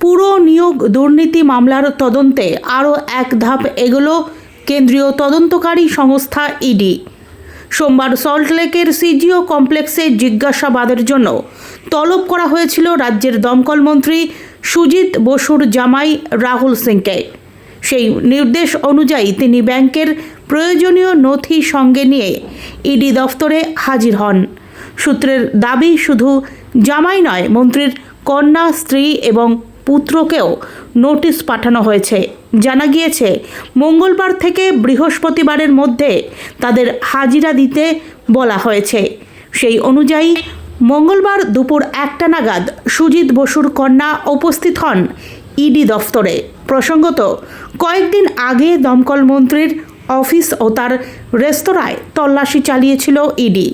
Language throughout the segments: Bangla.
পুরো নিয়োগ দুর্নীতি মামলার তদন্তে আরও এক ধাপ এগোলো কেন্দ্রীয় তদন্তকারী সংস্থা ইডি। সোমবার সল্টলেকের সিজিও কমপ্লেক্সে জিজ্ঞাসাবাদের জন্য তলব করা হয়েছিল রাজ্যের দমকল মন্ত্রী সুজিত বসুর জামাই রাহুল সিংকে। সেই নির্দেশ অনুযায়ী তিনি ব্যাংকের প্রয়োজনীয় নথি সঙ্গে নিয়ে ইডি দফতরে হাজির হন। সূত্রের দাবি শুধু জামাই নয়, মন্ত্রীর কন্যা, স্ত্রী এবং পুত্রকেও নোটিশ পাঠানো হয়েছে। জানা গিয়েছে, মঙ্গলবার থেকে বৃহস্পতিবারের মধ্যে তাদের হাজিরা দিতে বলা হয়েছে। সেই অনুযায়ী, মঙ্গলবার দুপুর একটা নাগাদ সুজিত বসুর কন্যা উপস্থিত হন ইডি দফতরে। প্রসঙ্গত, কয়েকদিন আগে দমকল মন্ত্রীর অফিস ও তার রেস্তোরাঁয় তল্লাশি চালিয়েছিল ইডি।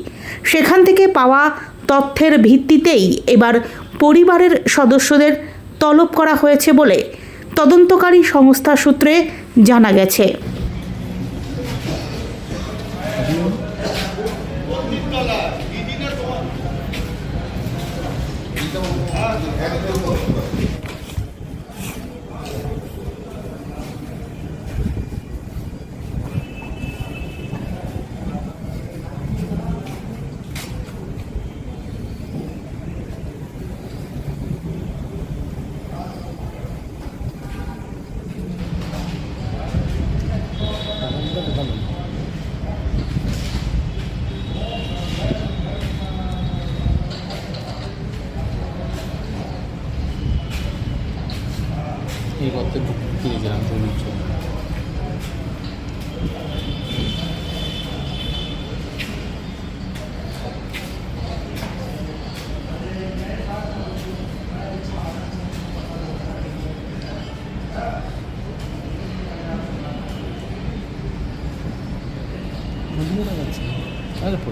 সেখান থেকে পাওয়া তথ্যের ভিত্তিতেই এবার পরিবারের সদস্যদের তলব করা হয়েছে বলে তদন্তকারী সংস্থা সূত্রে জানা গেছে। なんだろ이것도들북극이랑 돌리 죠. Mundura, Alpo,